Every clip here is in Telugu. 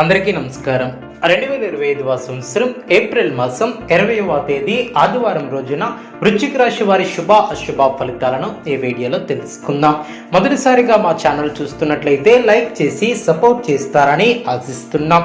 అందరికీ నమస్కారం. రెండు వేల ఇరవై ఐదవ సంవత్సరం ఏప్రిల్ మాసం ఇరవైవ తేదీ ఆదివారం రోజున వృశ్చిక రాశి వారి శుభ అశుభ ఫలితాలను ఈ వీడియోలో తెలుసుకుందాం. మొదటిసారిగా మా ఛానల్ చూస్తున్నట్లయితే లైక్ చేసి సపోర్ట్ చేస్తారని ఆశిస్తున్నాం.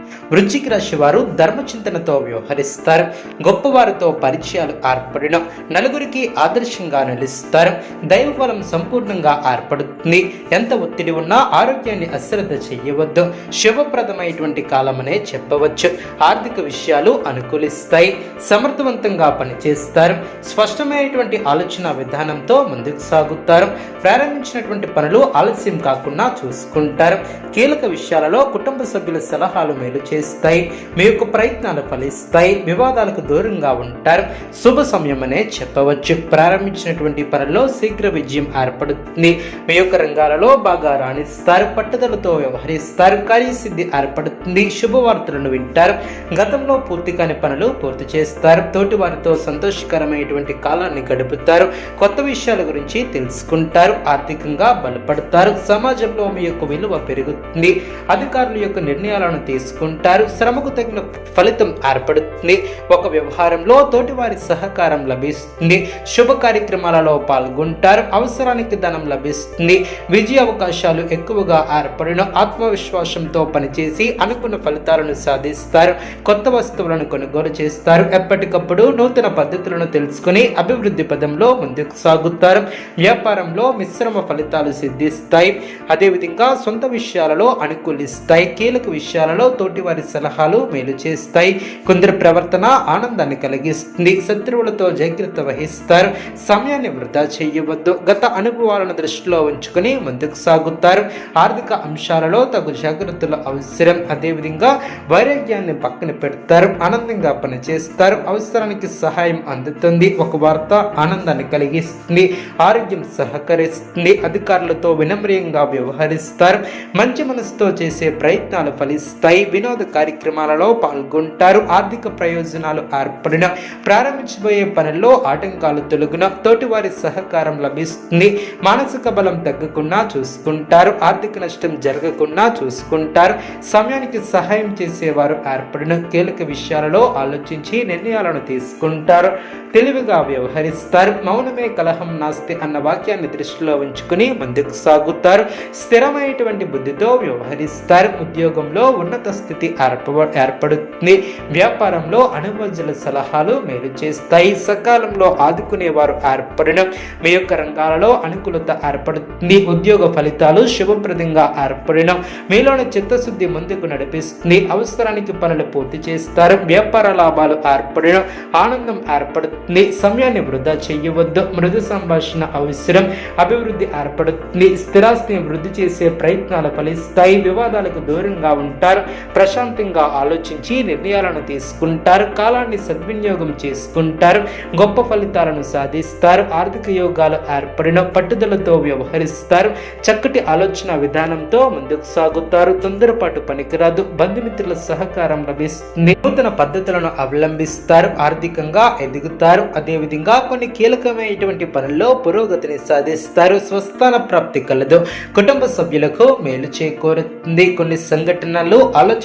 వృశ్చిక రాశి వారు ధర్మచింతనతో వ్యవహరిస్తారు. గొప్పవారితో పరిచయాలు ఏర్పడిన నలుగురికి ఆదర్శంగా నిలుస్తారు. దైవబలం సంపూర్ణంగా ఏర్పడుతుంది. ఎంత ఒత్తిడి ఉన్నా ఆరోగ్యాన్ని అశ్రద్ధ చేయవద్దు. శుభప్రదమైనటువంటి కాలమనే చెప్పవచ్చు. ఆర్థిక విషయాలు అనుకూలిస్తాయి. సమర్థవంతంగా పనిచేస్తారు. స్పష్టమైనటువంటి ఆలోచన విధానంతో ముందుకు సాగుతారు. ప్రారంభించినటువంటి పనులు ఆలస్యం కాకుండా చూసుకుంటారు. కీలక విషయాలలో కుటుంబ సభ్యుల సలహాలు మేలు చేస్తాయి. మీ యొక్క ప్రయత్నాలు ఫలిస్తాయి. వివాదాలకు దూరంగా ఉంటారు. శుభ సమయం అనే చెప్పవచ్చు. ప్రారంభించినటువంటి పనుల్లో శీఘ్ర విజయం ఏర్పడుతుంది. మీ యొక్క రంగాలలో బాగా రాణిస్తారు. పట్టుదలతో వ్యవహరిస్తారు. కార్యసిద్ధి ఏర్పడుతుంది. శుభవార్తలను వింటారు. గతంలో పూర్తి కాని పనులు పూర్తి చేస్తారు. తోటి వారితో సంతోషకరమైనటువంటి కాలాన్ని గడుపుతారు. కొత్త విషయాల గురించి తెలుసుకుంటారు. ఆర్థికంగా బలపడతారు. సమాజంలో మీ యొక్క విలువ పెరుగుతుంది. అధికారుల యొక్క నిర్ణయాలను తీసుకు తీసుకుంటారు శ్రమకు తగిన ఫలితం ఏర్పడుతుంది. ఒక వ్యవహారంలో తోటివారి సహకారం లభిస్తుంది. శుభ కార్యక్రమాలలో పాల్గొంటారు. అవసరానికి ధనం లభిస్తుంది. విజయ అవకాశాలు ఎక్కువగా ఏర్పడిన. ఆత్మవిశ్వాసంతో పనిచేసి అనుకున్న ఫలితాలను సాధిస్తారు. కొత్త వస్తువులను కొనుగోలు చేస్తారు. ఎప్పటికప్పుడు నూతన పద్ధతులను తెలుసుకుని అభివృద్ధి పదంలో ముందుకు సాగుతారు. వ్యాపారంలో మిశ్రమ ఫలితాలు సిద్ధిస్తాయి. అదేవిధంగా సొంత విషయాలలో అనుకూలిస్తాయి. కీలక విషయాలలో తోటివారి సలహాలు మేలు చేస్తాయి. కొందరి ప్రవర్తన ఆనందాన్ని కలిగిస్తుంది. శత్రువులతో జాగ్రత్త వహిస్తారు. సమయాన్ని వృధా చేయవద్దు. గత అనుభవాలను దృష్టిలో ఉంచుకొని ముందుకు సాగుతారు. ఆర్థిక అంశాలలో తగు జాగ్రత్తలు అవసరం. అదేవిధంగా వైరాగ్యాన్ని పక్కన పెడతారు. ఆనందంగా పనిచేస్తారు. అవసరానికి సహాయం అందుతుంది. ఒక వార్త ఆనందాన్ని కలిగిస్తుంది. ఆరోగ్యం సహకరిస్తుంది. అధికారులతో వినమ్రియంగా వ్యవహరిస్తారు. మంచి మనసుతో చేసే ప్రయత్నాలు ఫలిస్తాయి. వినోద కార్యక్రమాలలో పాల్గొంటారు. ఆర్థిక ప్రయోజనాలు ఏర్పడిన ప్రారంభించబోయే పనుల్లో ఆటంకాలు తొలగిన తోటివారి సహకారం లభిస్తుంది. మానసిక బలం తగ్గకుండా చూసుకుంటారు. ఆర్థిక నష్టం జరగకుండా చూసుకుంటారు. సమయానికి సహాయం చేసేవారు ఏర్పడిన కీలక విషయాలలో ఆలోచించి నిర్ణయాలను తీసుకుంటారు. తెలివిగా వ్యవహరిస్తారు. మౌనమే కలహం నాస్తి అన్న వాక్యాన్ని దృష్టిలో ఉంచుకుని ముందుకు సాగుతారు. స్థిరమైనటువంటి బుద్ధితో వ్యవహరిస్తారు. ఉద్యోగంలో ఉన్నత స్థితి ఏర్ప ఏర్పడుతుంది. వ్యాపారంలో అనుభవజుల సలహాలు మేలు చేస్తాయి. సకాలంలో ఆదుకునేవారు ఏర్పడడం మీ యొక్క రంగాలలో అనుకూలత ఏర్పడుతుంది. ఉద్యోగ ఫలితాలు శుభప్రదంగా ఏర్పడడం మీలోని చిత్తశుద్ధి ముందుకు నడిపిస్తుంది. అవసరానికి పనులు పూర్తి చేస్తారు. వ్యాపార లాభాలు ఏర్పడడం ఆనందం ఏర్పడుతుంది. సమయాన్ని వృధా చేయవద్దు. మృదు సంభాషణ అవసరం. అభివృద్ధి ఏర్పడుతుంది. స్థిరాస్తిని వృద్ధి చేసే ప్రయత్నాలు ఫలిస్తాయి. వివాదాలకు దూరంగా ఉంటారు. ప్రశాంతంగా ఆలోచించి నిర్ణయాలను తీసుకుంటారు కాలాన్ని సద్వినియోగం చేసుకుంటారు గొప్ప ఫలితాలను సాధిస్తారు ఆర్థిక యోగాలు ఏర్పడిన పట్టుదలతో వ్యవహరిస్తారు చక్కటి ఆలోచన విధానంతో ముందుకు సాగుతారు తొందరపాటు పనికిరాదు బంధుమిత్రుల సహకారం లభిస్తుంది. నూతన పద్ధతులను అవలంబిస్తారు ఆర్థికంగా ఎదుగుతారు అదేవిధంగా కొన్ని కీలకమైనటువంటి పనుల్లో పురోగతిని సాధిస్తారు స్వస్థాన ప్రాప్తి కలదు కుటుంబ సభ్యులకు మేలు చేకూరుతుంది. కొన్ని సంఘటనలు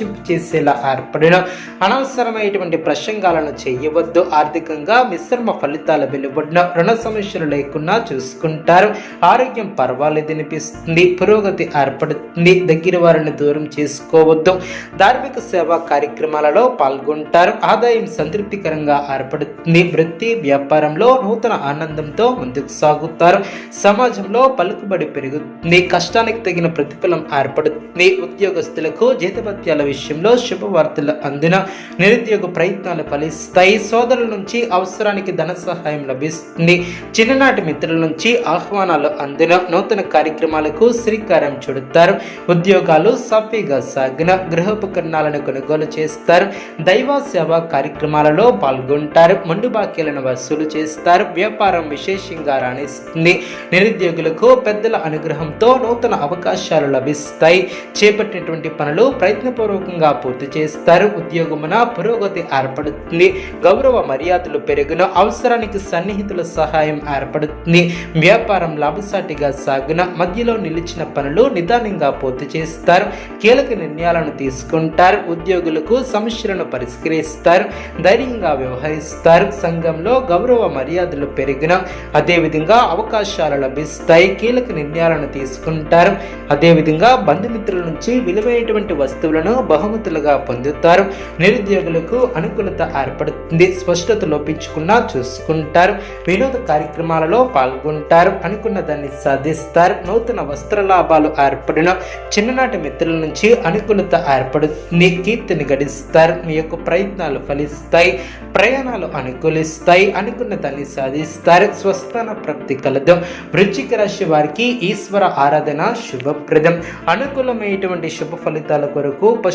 ఆలోచింపు చేసేలా ఏర్పడిన అనవసరమైనటువంటి ప్రసంగాలను చేయవద్దు. ఆర్థికంగా మిశ్రమ ఫలితాలు వెలువడిన రుణ సమస్యలు లేకుండా చూసుకుంటారు. ఆరోగ్యం పర్వాలేదు అనిపిస్తుంది. పురోగతి ఏర్పడుతుంది. దగ్గర వారిని దూరం చేసుకోవద్దు. ధార్మిక సేవా కార్యక్రమాలలో పాల్గొంటారు. ఆదాయం సంతృప్తికరంగా ఏర్పడుతుంది. వృత్తి వ్యాపారంలో నూతన ఆనందంతో ముందుకు సాగుతారు. సమాజంలో పలుకుబడి పెరుగుతుంది. కష్టానికి తగిన ప్రతిఫలం ఏర్పడుతుంది. ఉద్యోగస్తులకు జీతభత్యాల విషయంలో శుభవార్తలు అందిన నిరుద్యోగ ప్రయత్నాలు ఫలిస్తాయి. సోదరుల నుంచి అవసరానికి ధన సహాయం లభిస్తుంది. చిన్ననాటి మిత్రుల నుంచి ఆహ్వానాలు అందిన నూతన కార్యక్రమాలకు శ్రీకారం చుడతారు. ఉద్యోగాలు సాఫీగా సాగిన గృహోపకరణాలను కొనుగోలు చేస్తారు. దైవ సేవా కార్యక్రమాలలో పాల్గొంటారు. మండు బాకీలను వసూలు చేస్తారు. వ్యాపారం విశేషంగా రాణిస్తుంది. నిరుద్యోగులకు పెద్దల అనుగ్రహంతో నూతన అవకాశాలు లభిస్తాయి. చేపట్టినటువంటి పనులు ప్రయత్నపూర్వక పూర్వకంగా పూర్తి చేస్తారు. ఉద్యోగమున పురోగతి ఏర్పడుతుంది. గౌరవ మర్యాదలు పెరుగున అవసరానికి సన్నిహితుల సహాయం ఏర్పడుతుంది. వ్యాపారం లాభసాటిగా సాగున మధ్యలో నిలిచిన పనులు నిదానంగా పూర్తి చేస్తారు. కీలక నిర్ణయాలను తీసుకుంటారు. ఉద్యోగులకు సమస్యలను పరిష్కరిస్తారు. ధైర్యంగా వ్యవహరిస్తారు. సంఘంలో గౌరవ మర్యాదలు పెరిగిన అదేవిధంగా అవకాశాలు లభిస్తాయి. కీలక నిర్ణయాలను తీసుకుంటారు. అదేవిధంగా బంధుమిత్రుల నుంచి విలువైనటువంటి వస్తువులను బహుమతులుగా పొందుతారు. నిరుద్యోగులకు అనుకూలత ఏర్పడుతుంది. స్పష్టత లోపించకుండా చూసుకుంటారు. వినోద కార్యక్రమాలలో పాల్గొంటారు. అనుకున్న దాన్ని సాధిస్తారు. నూతన వస్త్ర లాభాలు ఏర్పడిన చిన్ననాటి మిత్రుల నుంచి అనుకూలత ఏర్పడుతుంది. కీర్తిని గడిస్తారు. మీ యొక్క ప్రయత్నాలు ఫలిస్తాయి. ప్రయాణాలు అనుకూలిస్తాయి. అనుకున్న దాన్ని సాధిస్తారు. స్వస్థాన ప్రాప్తి కలదు. వృశ్చిక రాశి వారికి ఈశ్వర ఆరాధన శుభప్రదం. అనుకూలమైనటువంటి శుభ ఫలితాల కొరకు